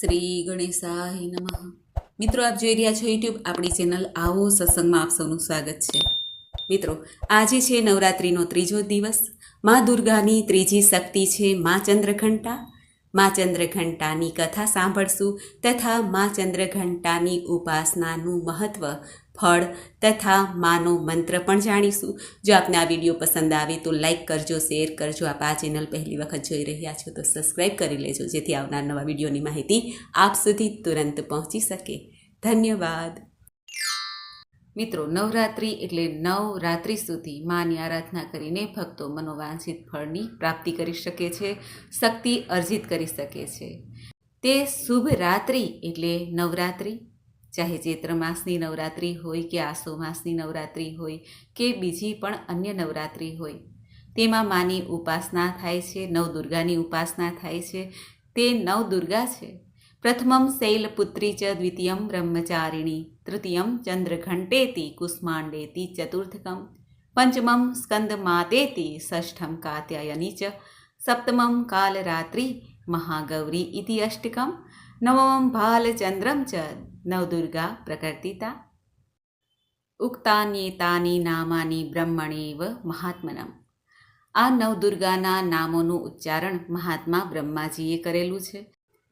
શ્રી ગણેશાય નમઃ. મિત્રો, આપ જોઈ રહ્યા છો યુટ્યુબ આપણી ચેનલ આવો સત્સંગમાં આપ સૌનું સ્વાગત છે. મિત્રો, આજે છે નવરાત્રિનો ત્રીજો દિવસ. મા દુર્ગાની ત્રીજી શક્તિ છે મા ચંદ્રઘંટા. મા ચંદ્રઘંટાની કથા સાંભળશું તથા મા ચંદ્રઘંટાની ઉપાસનાનું મહત્વ ફળ તથા માનો મંત્ર પણ જાણીશું. જો આપને આ વીડિયો પસંદ આવે તો લાઈક કરજો, શેર કરજો. આપ આ ચેનલ પહેલી વખત જોઈ રહ્યા છો તો સબસ્ક્રાઈબ કરી લેજો, જેથી આવનાર નવા વિડીયોની માહિતી આપ સુધી તુરંત પહોંચી શકે. ધન્યવાદ. મિત્રો, નવરાત્રિ એટલે નવ રાત્રિ સુધી માની આરાધના કરીને ભક્તો મનોવાંછિત ફળની પ્રાપ્તિ કરી શકે છે, શક્તિ અર્જિત કરી શકે છે. તે શુભ રાત્રિ એટલે નવરાત્રિ. ચાહે ચૈત્ર માસની નવરાત્રિ હોય કે આસો માસની નવરાત્રિ હોય કે બીજી પણ અન્ય નવરાત્રિ હોય. તેમાં માની ઉપાસના થાય છે નવદુર્ગાની ઉપાસના થાય છે. તે નવદુર્ગા છે. પ્રથમમ શૈલપુત્રી ચ, દ્વિતીયમ બ્રહ્મચારિણી, તૃતીયમ ચંદ્રઘંટેતી, કુષ્માંડેતી, ચતુર્થકમ, પંચમમ સ્કંદમાતેતી, ષષ્ઠમ કાત્યાયની ચ, સપ્તમમ કાલરાત્રિ, મહાગૌરી ઇતિ અષ્ટકમ, નવમમ ભાલચંદ્રમ ચ નવદુર્ગા પ્રકર્તિતા ઉક્તાન્યેતાની નામાની બ્રહ્મણેવ મહાત્મનમ આ નવદુર્ગાના નામોનું ઉચ્ચારણ મહાત્મા બ્રહ્માજીએ કરેલું છે।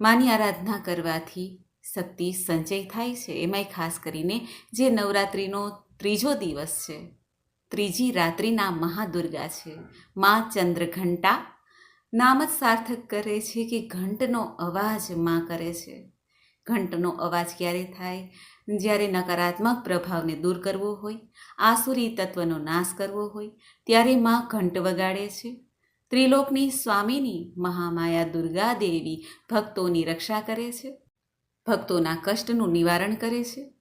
માની આરાધના કરવાથી શક્તિ સંચય થાય છે, એમાંય ખાસ કરીને જે નવરાત્રિનો ત્રીજો દિવસ છે, ત્રીજી રાત્રિના મહાદુર્ગા છે, મા ચંદ્રઘંટા નામ જ સાર્થક કરે છે કે ઘંટનો અવાજમાં કરે છે। ઘંટનો અવાજ ક્યારે થાય? જ્યારે નકારાત્મક પ્રભાવને દૂર કરવો હોય, આસુરી તત્વનો નાશ કરવો હોય, ત્યારે માં ઘંટ વગાડે છે. ત્રિલોકની સ્વામીની મહામાયા દુર્ગા દેવી ભક્તોની રક્ષા કરે છે. ભક્તોના કષ્ટનું નિવારણ કરે છે.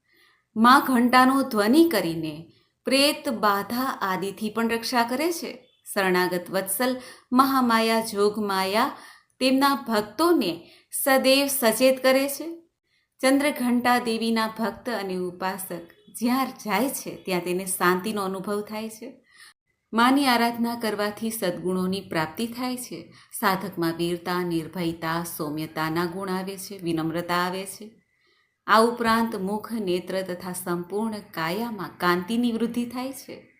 માં ઘંટાનો ધ્વનિ કરીને પ્રેત બાધા આદિથી પણ રક્ષા કરે છે. શરણાગત વત્સલ, મહામાયા જોગમાયા તેમના ભક્તોને સદૈવ સચેત કરે છે. ચંદ્રઘંટા દેવીના ભક્ત અને ઉપાસક જ્યાં જાય છે, ત્યાં તેને શાંતિનો અનુભવ થાય છે. માની આરાધના કરવાથી સદ્ગુણોની પ્રાપ્તિ થાય છે. સાધકમાં વીરતા, નિર્ભયતા, સૌમ્યતાના ગુણ આવે છે, વિનમ્રતા આવે છે. આ ઉપરાંત મુખ, નેત્ર તથા સંપૂર્ણ કાયામાં કાંતિની વૃદ્ધિ થાય છે.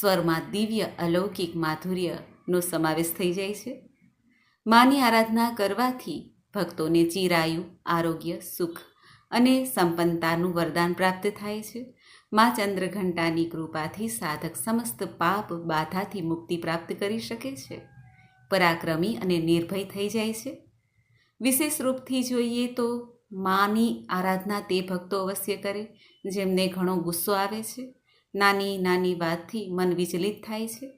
સ્વરમાં દિવ્ય, અલૌકિક, માધુર્યનો સમાવેશ થઈ જાય છે. માની આરાધના કરવાથી ભક્તોને ચિરાયુ, આરોગ્ય, સુખ અને સંપન્નતાનું વરદાન પ્રાપ્ત થાય છે. મા ચંદ્રઘંટાની કૃપાથી સાધક સમસ્ત પાપ બાધાથી મુક્તિ પ્રાપ્ત કરી શકે છે. પરાક્રમી અને નિર્ભય થઈ જાય છે. વિશેષ રૂપથી જોઈએ તો માની આરાધના તે ભક્તો અવશ્ય કરે, જેમને ઘણો ગુસ્સો આવે છે. નાની નાની વાતથી મન વિચલિત થાય છે.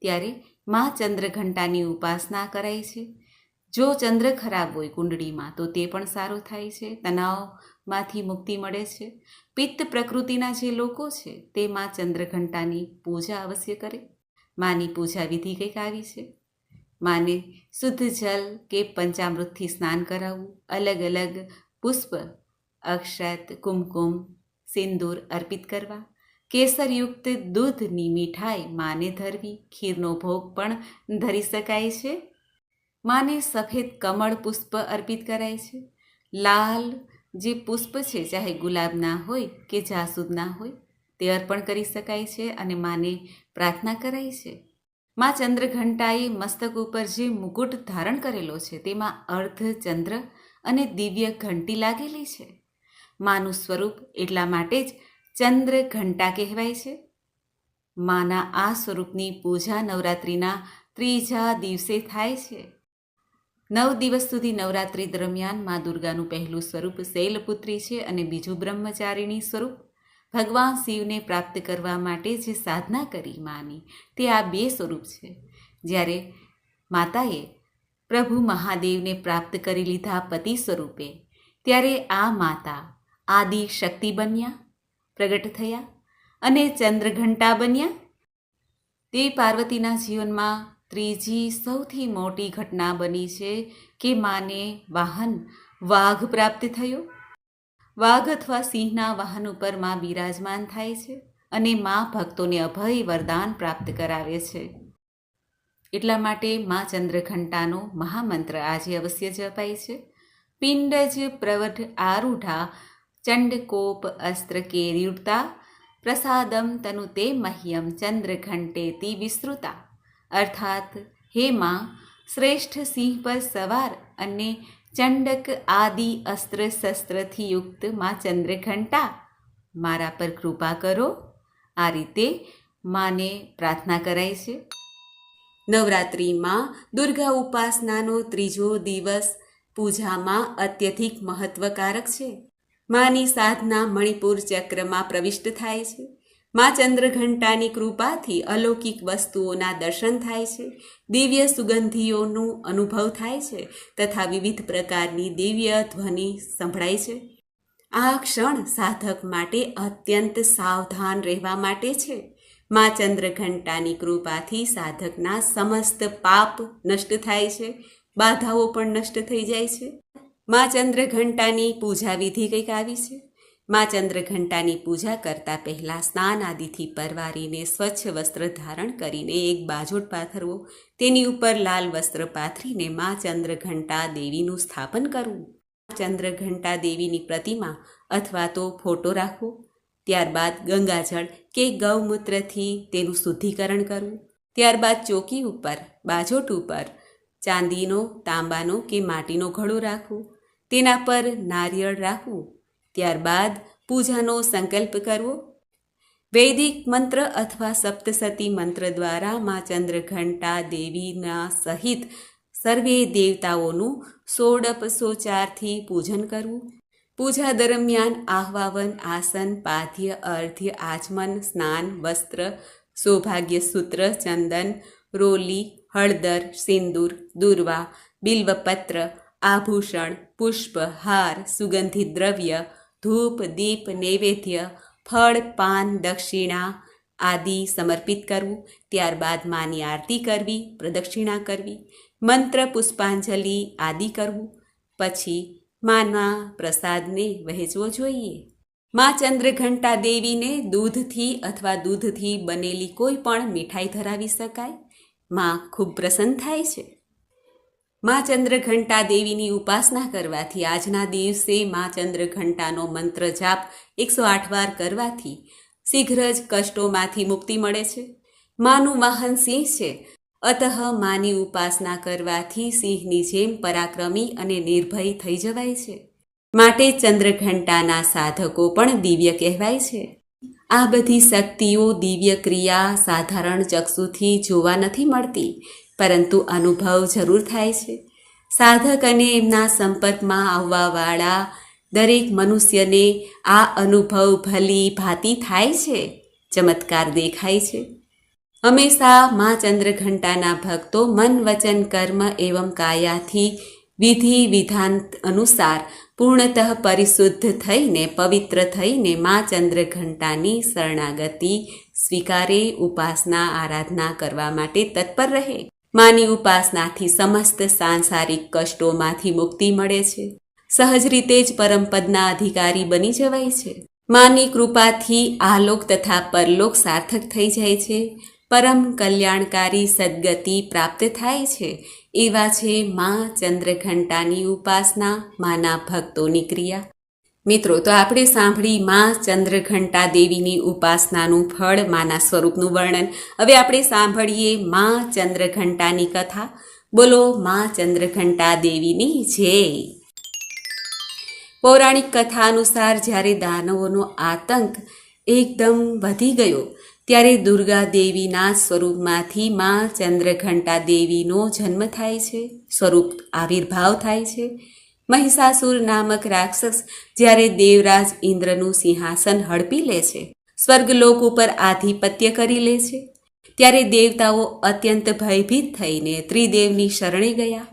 ત્યારે મા ચંદ્રઘંટાની ઉપાસના કરાય છે. જો ચંદ્ર ખરાબ હોય કુંડળીમાં, તો તે પણ સારું થાય છે તણાવમાંથી મુક્તિ મળે છે. પિત્ત પ્રકૃતિના જે લોકો છે તે માં ચંદ્રઘંટાની પૂજા અવશ્ય કરે. માની પૂજા વિધિ કંઈક આવી છે. માને શુદ્ધ જલ કે પંચામૃતથી સ્નાન કરાવવું. અલગ અલગ પુષ્પ, અક્ષત, કુમકુમ, સિંદૂર અર્પિત કરવા. કેસરયુક્ત દૂધની મીઠાઈ માને ધરવી. ખીરનો ભોગ પણ ધરી શકાય છે. માને સફેદ કમળ પુષ્પ અર્પિત કરાય છે. લાલ જે પુષ્પ છે, ચાહે ગુલાબના હોય કે જાસૂદના હોય, તે અર્પણ કરી શકાય છે અને માને પ્રાર્થના કરાય છે. મા ચંદ્રઘંટાએ મસ્તક ઉપર જે મુકુટ ધારણ કરેલો છે, તેમાં અર્ધ ચંદ્ર અને દિવ્ય ઘંટી લાગેલી છે. માનું સ્વરૂપ એટલા માટે જ ચંદ્ર ઘંટા કહેવાય છે. માના આ સ્વરૂપની પૂજા નવરાત્રિના ત્રીજા દિવસે થાય છે. નવ દિવસ સુધી નવરાત્રિ દરમિયાન મા દુર્ગાનું પહેલું સ્વરૂપ શૈલપુત્રી છે અને બીજું બ્રહ્મચારિણી સ્વરૂપ. ભગવાન શિવને પ્રાપ્ત કરવા માટે જે સાધના કરી માની, તે આ બે સ્વરૂપ છે. જ્યારે માતાએ પ્રભુ મહાદેવને પ્રાપ્ત કરી લીધા પતિ સ્વરૂપે, ત્યારે આ માતા આદિ શક્તિ બન્યા, પ્રગટ થયા અને ચંદ્રઘંટા બન્યા. તે પાર્વતીના જીવનમાં ત્રીજી સૌથી મોટી ઘટના બની છે કે માને વાહન વાઘ પ્રાપ્ત થયો. વાઘ અથવા સિંહના વાહન ઉપરમાં બિરાજમાન થાય છે અને મા ભક્તોને અભય વરદાન પ્રાપ્ત કરાવે છે. એટલા માટે મા ચંદ્રઘંટાનો મહામંત્ર આજે અવશ્ય જપાય છે. પિંડજ પ્રવઢ આરૂઢા ચંડકોપ અસ્ત્ર કેર્યુડતા પ્રસાદમ તનુ તે મહ્યમ ચંદ્રઘંટેતી વિસ્તૃતા. અર્થાત, હે માં, શ્રેષ્ઠ સિંહ પર સવાર અને ચંડક આદિ અસ્ત્ર શસ્ત્રથી યુક્તમાં ચંદ્રઘંટા, મારા પર કૃપા કરો. આ રીતે માને પ્રાર્થના કરાય છે. નવરાત્રિમાં દુર્ગા ઉપાસનાનો ત્રીજો દિવસ પૂજામાં અત્યધિક મહત્વકારક છે. માની સાધના મણિપુર ચક્રમાં પ્રવિષ્ટ થાય છે. મા ચંદ્રઘંટાની કૃપાથી અલૌકિક વસ્તુઓના દર્શન થાય છે, દિવ્ય સુગંધીઓનું અનુભવ થાય છે તથા વિવિધ પ્રકારની દિવ્ય ધ્વનિ સંભળાય છે. આ ક્ષણ સાધક માટે અત્યંત સાવધાન રહેવા માટે છે. મા ચંદ્રઘંટાની કૃપાથી સાધકના સમસ્ત પાપ નષ્ટ થાય છે, બાધાઓ પણ નષ્ટ થઈ જાય છે. મા ચંદ્રઘંટાની પૂજા વિધિ કંઈક આવી છે? મા ચંદ્રઘંટાની પૂજા કરતા પહેલાં સ્નાન આદિથી પરવારીને સ્વચ્છ વસ્ત્ર ધારણ કરીને એક બાજોટ પાથરવો. તેની ઉપર લાલ વસ્ત્ર પાથરીને મા ચંદ્રઘંટા દેવીનું સ્થાપન કરવું. ચંદ્રઘંટા દેવીની પ્રતિમા અથવા તો ફોટો રાખવો. ત્યારબાદ ગંગાજળ કે ગૌમૂત્રથી તેનું શુદ્ધિકરણ કરવું. ત્યારબાદ ચોકી ઉપર, બાજોટ ઉપર ચાંદીનો, તાંબાનો કે માટીનો ઘડો રાખવો. તેના પર નારિયેળ રાખવું. ત્યારબાદ પૂજાનો સંકલ્પ કરવો. વૈદિક મંત્ર અથવા સપ્તસતી મંત્ર દ્વારા મા ચંદ્રઘંટા દેવીના સહિત સર્વે દેવતાઓનું સોડપ સોચારથી પૂજન કરવું. પૂજા દરમિયાન આહ્વાવન, આસન પાધ્ય અર્ધ્ય, આચમન, સ્નાન, વસ્ત્ર, સૌભાગ્ય સૂત્ર, ચંદન, રોલી, હળદર, સિંદૂર, દુર્વા, બિલ્વપત્ર, આભૂષણ, પુષ્પ, હાર, સુગંધિત દ્રવ્ય ધૂપ, દીપ, નૈવેદ્ય, ફળ, પાન, દક્ષિણા આદિ સમર્પિત કરવું. ત્યારબાદ માની આરતી કરવી, પ્રદક્ષિણા કરવી, મંત્ર, પુષ્પાંજલિ આદિ કરવું. પછી માના પ્રસાદને વહેંચવો જોઈએ. મા ચંદ્રઘંટા દેવીને દૂધથી અથવા દૂધથી બનેલી કોઈ પણ મીઠાઈ ધરાવી શકાય. માં ખૂબ પ્રસન્ન થાય છે. મા ચંદ્રઘંટા દેવીની ઉપાસના કરવાથી આજના દિવસે મા ચંદ્રઘંટાનો મંત્ર જાપ એકસો આઠ વાર કરવાથી શીઘ્ર જ કષ્ટોમાંથી મુક્તિ મળે છે. માનું વાહન સિંહ છે. અતઃ માની ઉપાસના કરવાથી સિંહની જેમ પરાક્રમી અને નિર્ભય થઈ જવાય છે. માટે ચંદ્રઘંટાના સાધકો પણ દિવ્ય કહેવાય છે. આ બધી શક્તિઓ દિવ્ય ક્રિયા સાધારણ ચક્ષુથી જોવા નથી મળતી. પરંતુ અનુભવ જરૂર થાય છે. સાધક અને એમના સંપર્કમાં આવવાવાળા દરેક મનુષ્યને આ અનુભવ ભલી ભાતી થાય છે. ચમત્કાર દેખાય છે. હંમેશા મા ચંદ્રઘંટાના ભક્તો મન વચન કર્મ એવં કાયાથી વિધિ વિધાન અનુસાર પૂર્ણતઃ પરિશુદ્ધ થઈને પવિત્ર થઈને મા ચંદ્રઘંટાની શરણાગતિ સ્વીકારે, ઉપાસના, આરાધના કરવા માટે તત્પર રહે. માની ઉપાસનાથી સમસ્ત સાંસારિક કષ્ટોમાંથી મુક્તિ મળે છે. સહજ રીતે જ પરમપદના અધિકારી બની જવાય છે. માની કૃપાથી આલોક તથા પરલોક સાર્થક થઈ જાય છે. પરમ કલ્યાણકારી સદગતિ પ્રાપ્ત થાય છે. એવા છે મા ચંદ્રઘંટાની ઉપાસના, માના ભક્તોની ક્રિયા. મિત્રો, તો આપણે સાંભળી મા ચંદ્રઘંટા દેવીની ઉપાસનાનું ફળ, માના સ્વરૂપનું વર્ણન. હવે આપણે સાંભળીએ મા ચંદ્રઘંટાની કથા. બોલો, મા ચંદ્રઘંટા દેવીની જય. પૌરાણિક કથા અનુસાર જ્યારે દાનવોનો આતંક એકદમ વધી ગયો, ત્યારે દુર્ગા દેવીના સ્વરૂપમાંથી મા ચંદ્રઘંટા દેવીનો જન્મ થાય છે. સ્વરૂપ આવિર્ભાવ થાય છે. મહિષાસુર નામક રાક્ષસ જ્યારે દેવરાજ ઇન્દ્રનું સિંહાસન હડપી લે છે, સ્વર્ગલોક ઉપર આધિપત્ય કરી લે છે, ત્યારે દેવતાઓ અત્યંત ભયભીત થઈને ત્રિદેવની શરણે ગયા.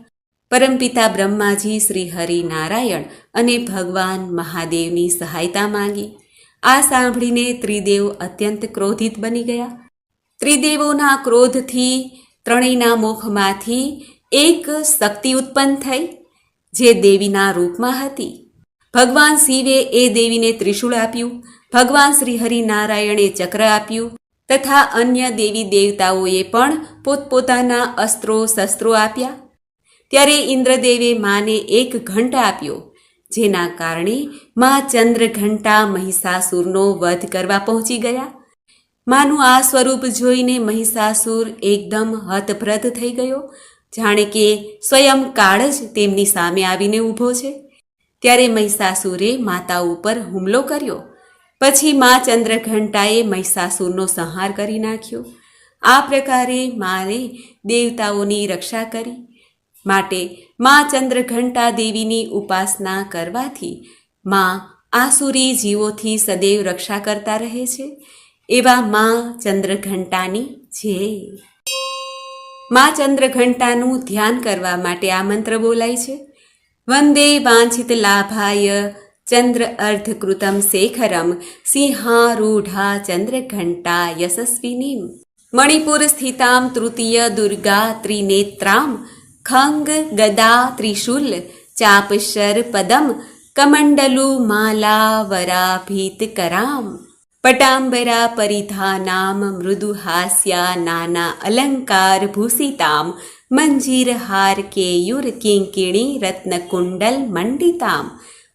પરમપિતા બ્રહ્માજી શ્રી હરિ નારાયણ અને ભગવાન મહાદેવની સહાયતા માંગી. આ સાંભળીને ત્રિદેવ અત્યંત ક્રોધિત બની ગયા. ત્રિદેવોના ક્રોધથી, ત્રણેયના મુખમાંથી એક શક્તિ ઉત્પન્ન થઈ. જે દેવીના રૂપમાં હતી. ભગવાન શિવે એ દેવીને ત્રિશૂળ આપ્યું. ભગવાન શ્રી હરિનારાયણે ચક્ર આપ્યું તથા અન્ય દેવી દેવતાઓએ પણ પોતપોતાના અસ્ત્રો શસ્ત્રો આપ્યા. ત્યારે ઇન્દ્રદેવે માને એક ઘંટ આપ્યો, જેના કારણે મા ચંદ્રઘંટા મહિષાસુરનો વધ કરવા પહોંચી ગયા. માનું આ સ્વરૂપ જોઈને મહિષાસુર એકદમ હતપ્રદ થઈ ગયો જાણે કે સ્વયં કાળ જ તેમની સામે આવીને ઊભો છે. ત્યારે મહિષાસુરે માતા ઉપર હુમલો કર્યો. પછી મા ચંદ્રઘંટાએ મહિષાસુરનો સંહાર કરી નાખ્યો. આ પ્રકારે મારે દેવતાઓની રક્ષા કરી. માટે મા ચંદ્રઘંટા દેવીની ઉપાસના કરવાથી મા આસુરી જીવોથી સદૈવ રક્ષા કરતા રહે છે. એવા મા ચંદ્રઘંટાની જે મા ચંદ્રઘંટાનું ધ્યાન કરવા માટે આ મંત્ર બોલાય છે. વંદે વાંછિત લાભાય ચંદ્ર અર્ધકૃતમ શેખરમ સિંહારૂઢા ચંદ્રઘંટા યશસ્વીનીમ. મણિપુર સ્થિતામ તૃતીય દુર્ગા ત્રિનેત્રામ ખંગ ગદા ત્રિશુલ ચાપશર પદમ કમંડલુ માલા વરાભીત કરામ પટાંબરા પરિધાનામ મૃદુહાસ્યા નાના અલંકાર ભૂષિતામ મંજીર હાર કેયુર કિંકિણી રત્નકુંડલ મંડિતામ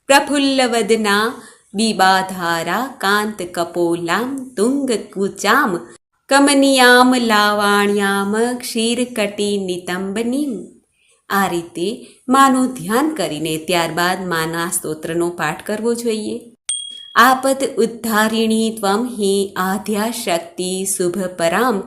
પ્રફુલ્લવદના બીબાધારા કાંત કપોલામ તુંગ કુચામ કમનિયામ લાવાણ્યામ ક્ષીરકટી નિતંબનીમ આ રીતે માનું ધ્યાન કરીને ત્યારબાદ માના સ્તોત્રનો પાઠ કરવો જોઈએ આપત ઉદ્ધારિણી ત્વમ હિ આદ્યાશક્તિ શુભ પરામ.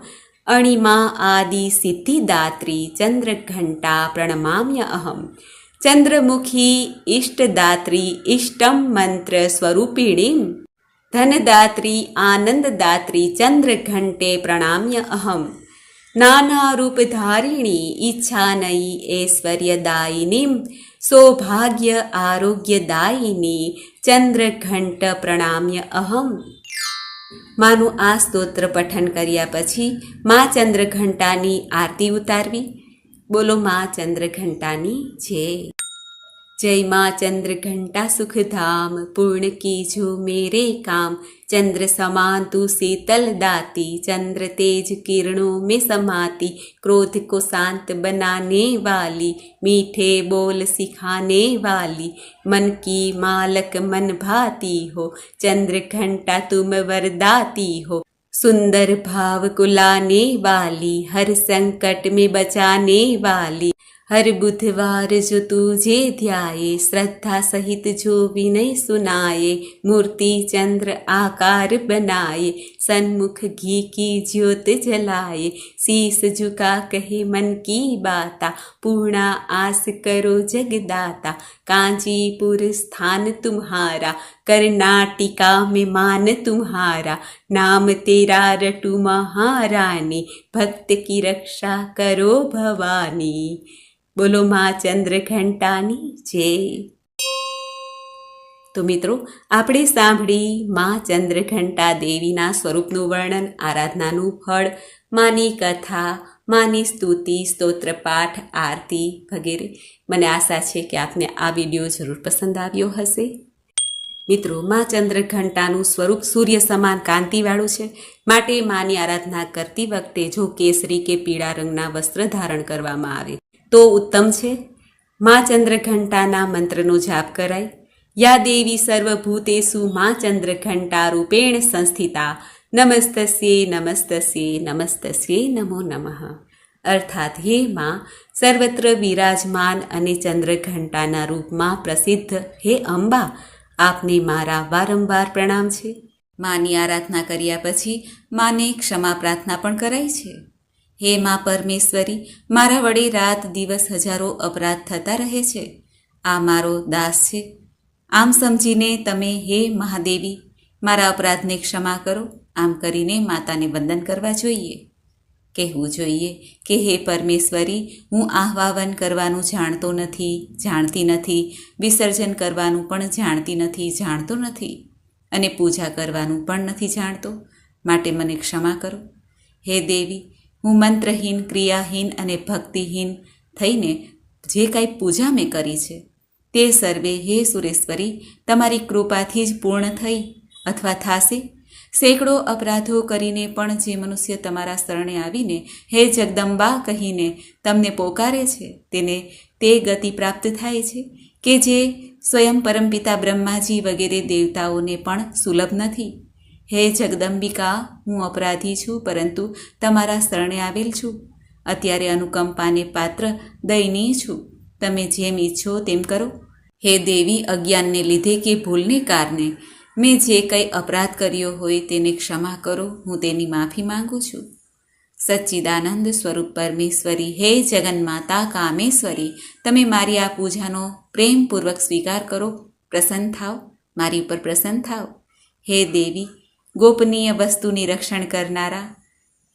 અણિમા આદિ સિદ્ધિદાત્રી ચંદ્રઘંટા પ્રણમામ્ય અહમ. ચંદ્રમુખી ઇષ્ટદાત્રી ઇષ્ટમ મંત્ર સ્વરૂપિણી ધનદાત્રી આનંદદાત્રી ચંદ્રઘંટે પ્રણામ્ય અહમ. નાનારૂપધારિણી ઈચ્છાનયી ઐશ્વર્યદાયિની સૌભાગ્ય આરોગ્યદાયિની ચંદ્રઘંટ પ્રણામ્ય અહમ. માનું આ સ્તોત્ર પઠન કર્યા પછી મા ચંદ્રઘંટાની આરતી ઉતારવી. બોલો મા ચંદ્રઘંટાની જય. जय माँ चंद्र घंटा सुख धाम पूर्ण कीजो मेरे काम। चंद्र समान तू शीतल दाती, चंद्र तेज किरणों में समाती। क्रोध को शांत बनाने वाली, मीठे बोल सिखाने वाली। मन की मालक मन भाती हो, चंद्र घंटा तुम वरदाती हो। सुंदर भाव को लाने वाली, हर संकट में बचाने वाली। हर बुधवार जो तुझे ध्याये श्रद्धा सहित जो विनय सुनाए, मूर्ति चंद्र आकार बनाए, सन्मुख घी की ज्योत जलाए शीस झुका कहे मन की बाता, पूर्णा आस करो जगदाता कांचीपुर स्थान तुम्हारा, कर्नाटिका में मान तुम्हारा, नाम तेरा रटु महारानी, भक्त की रक्षा करो भवानी। બોલો મા ચંદ્રઘંટાની જય. તો મિત્રો, આપણે સાંભળી મા ચંદ્રઘંટા દેવીના સ્વરૂપનું વર્ણન, આરાધનાનું ફળ, માની કથા, માની સ્તુતિ સ્તોત્રપાઠ આરતી વગેરે. મને આશા છે કે આપને આ વીડિયો જરૂર પસંદ આવ્યો હશે. મિત્રો, મા ચંદ્રઘંટાનું સ્વરૂપ સૂર્ય સમાન કાંતિવાળું છે. માટે માની આરાધના કરતી વખતે જો કેસરી કે પીળા રંગના વસ્ત્ર ધારણ કરવામાં આવે તો ઉત્તમ છે. મા ચંદ્રઘંટાના મંત્રનો જાપ કરાય. યા દેવી સર્વભૂતેસુ મા ચંદ્રઘંટા રૂપેણ સંસ્થિતા. નમસ્તસ્યે નમસ્તસ્યે નમસ્તસ્યે નમો નમઃ. અર્થાત હે માં, સર્વત્ર વિરાજમાન અને ચંદ્રઘંટાના રૂપમાં પ્રસિદ્ધ હે અંબા. આપને મારા વારંવાર પ્રણામ છે. માની આરાધના કર્યા પછી માને ક્ષમા પ્રાર્થના પણ કરાય છે. હે મા પરમેશ્વરી, મારા વડે રાત દિવસ હજારો અપરાધ થતા રહે છે. આ મારો દાસ છે. આમ સમજીને તમે હે મહાદેવી, મારા અપરાધને ક્ષમા કરો. આમ કરીને માતાને વંદન કરવા જોઈએ. કહેવું જોઈએ કે હે પરમેશ્વરી, હું આહવાવન કરવાનું જાણતો નથી, જાણતી નથી, વિસર્જન કરવાનું પણ જાણતી નથી, જાણતો નથી અને પૂજા કરવાનું પણ નથી જાણતો. માટે મને ક્ષમા કરો. હે દેવી હું મંત્રહીન, ક્રિયાહીન અને ભક્તિહીન થઈને જે કાંઈ પૂજા મેં કરી છે, તે સર્વે હે સુરેશ્વરી, તમારી કૃપાથી જ પૂર્ણ થઈ અથવા થાશે? સેંકડો અપરાધો કરીને પણ જે મનુષ્ય તમારા શરણે આવીને હે જગદંબા કહીને તમને પોકારે છે, તેને તે ગતિ પ્રાપ્ત થાય છે કે જે સ્વયં પરમપિતા બ્રહ્માજી વગેરે દેવતાઓને પણ સુલભ નથી? હે જગદંબિકા, હું અપરાધી છું, પરંતુ તમારા શરણે આવેલ છું. અત્યારે અનુકંપાને પાત્ર દયનીય છું. તમે જેમ ઈચ્છો તેમ કરો. હે દેવી, અજ્ઞાનને લીધે કે ભૂલને કારણે, મેં જે કંઈ અપરાધ કર્યો હોય તેને ક્ષમા કરો. હું તેની માફી માંગુ છું. સચ્ચિદાનંદ સ્વરૂપ પરમેશ્વરી, હે જગન્માતા કામેશ્વરી, તમે મારી આ પૂજાનો પ્રેમપૂર્વક સ્વીકાર કરો. પ્રસન્ન થાવ મારી ઉપર પ્રસન્ન થાવ હે દેવી ગોપનીય વસ્તુની રક્ષણ કરનારા.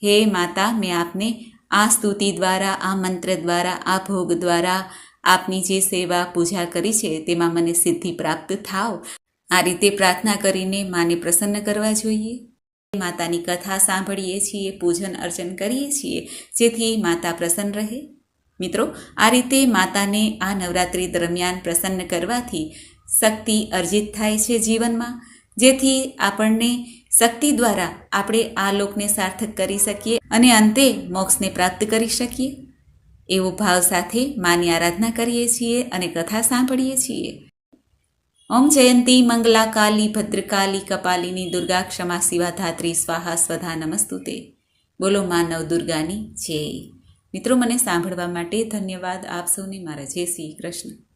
હે માતા, મેં આપને આ સ્તુતિ દ્વારા, આ મંત્ર દ્વારા, આ ભોગ દ્વારા આપની જે સેવા પૂજા કરી છે, તેમાં મને સિદ્ધિ પ્રાપ્ત થાવ. આ રીતે પ્રાર્થના કરીને માને પ્રસન્ન કરવા જોઈએ. માતાની કથા સાંભળીએ છીએ, પૂજન અર્ચન કરીએ છીએ, જેથી માતા પ્રસન્ન રહે. મિત્રો, આ રીતે માતાને આ નવરાત્રિ દરમિયાન પ્રસન્ન કરવાથી શક્તિ અર્જિત થાય છે જીવનમાં, જેથી આપણને શક્તિ દ્વારા આપણે આ લોકને સાર્થક કરી શકીએ અને અંતે મોક્ષને પ્રાપ્ત કરી શકીએ. એવો ભાવ સાથે માની આરાધના કરીએ છીએ અને કથા સાંભળીએ છીએ. ઓમ જયંતી મંગલા કાલી ભદ્રકાલી કપાલિની દુર્ગા ક્ષમા શિવા ધાત્રી સ્વાહા સ્વધા નમસ્તુતે. બોલો માનવ દુર્ગાની જય. મિત્રો, મને સાંભળવા માટે ધન્યવાદ. આપ સૌને મારા જય શ્રી કૃષ્ણ.